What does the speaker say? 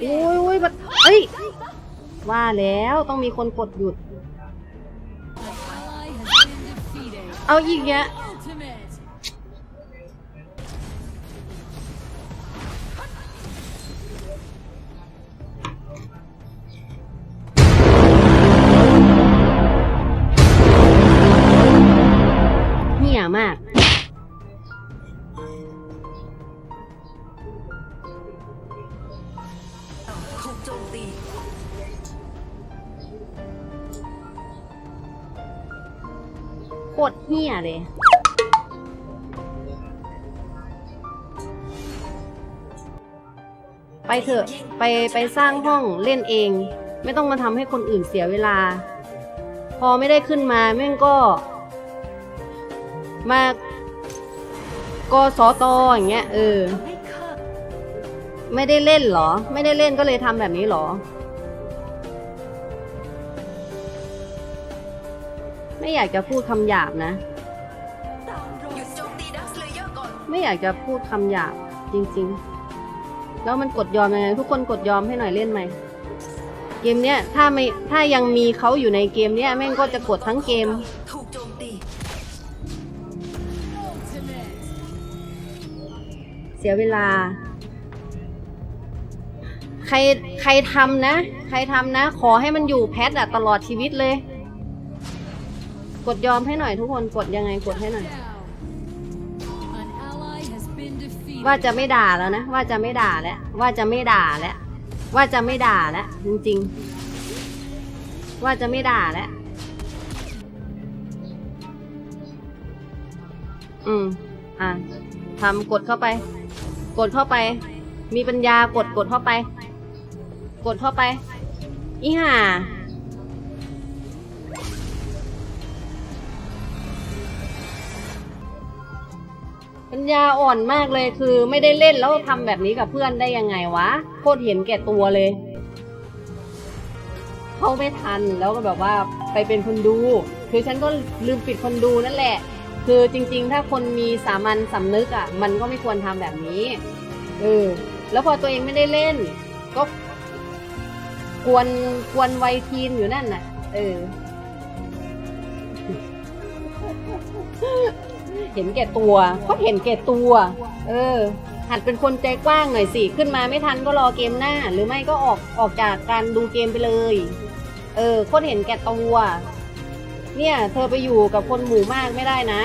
โอ้ยโอ้ยแบบเอ้ย ว่าแล้วต้องมีคนกดหยุด เอาอีกเนี้ย โจมตี โคตรเหี้ยเลย ไปเถอะ ไปไปสร้างห้องเล่นเอง ไม่ต้องมาทำให้คนอื่นเสียเวลา พอไม่ได้ขึ้นมาแม่งก็ มากสอตออย่างเงี้ยเออ ไม่ได้เล่นเหรอ ไม่ได้เล่นก็เลยทำแบบนี้เหรอ ไม่อยากจะพูดคำหยาบนะ ไม่อยากจะพูดคำหยาบจริง ๆ แล้วมันกดยอมยังไงทุกคนกดยอมให้หน่อยเล่นไหมเกมเนี้ยถ้าไม่ถ้ายังมีเขาอยู่ในเกมเนี้ยแม่งก็จะกดทั้งเกมเสียเวลา รใครทำนะ ใครทำนะ ขอให้มันอยู่แพทอะตลอดชีวิตเลย กดยอมให้หน่อยทุกคนกดยังไงกดให้หน่อย ว่าจะไม่ด่าแล้วนะ ว่าจะไม่ด่าแล้ว ว่าจะไม่ด่าแล้ว ว่าจะไม่ด่าแล้วจริงๆ ว่าจะไม่ด่าแล้วอืม อะทำกดเข้าไป กดเข้าไป มีปัญญากดกดเข้าไป กดเข้าไป อีห่าปัญญาอ่อนมากเลยคือไม่ได้เล่นแล้วทำแบบนี้กับเพื่อนได้ยังไงวะ โคตรเห็นแก่ตัวเลย เข้าไม่ทันแล้วก็แบบว่าไปเป็นคนดู คือฉันก็ลืมปิดคนดูนั่นแหละ คือจริง ๆ ถ้าคนมีสามัญสำนึกอะ มันก็ไม่ควรทำแบบนี้เออแล้วพอตัวเองไม่ได้เล่น ก็ กวนกวนวัยทีนอยู่นั่นน่ะ เออ เห็นแก่ตัวเขาเห็นแก่ตัว เออ หัดเป็นคนใจกว้างหน่อยสิ ขึ้นมาไม่ทันก็รอเกมหน้า หรือไม่ก็ออกออกจากการดูเกมไปเลย เออโคตรเห็นแก่ตัว เนี่ย เธอไปอยู่กับคนหมู่มากไม่ได้นะ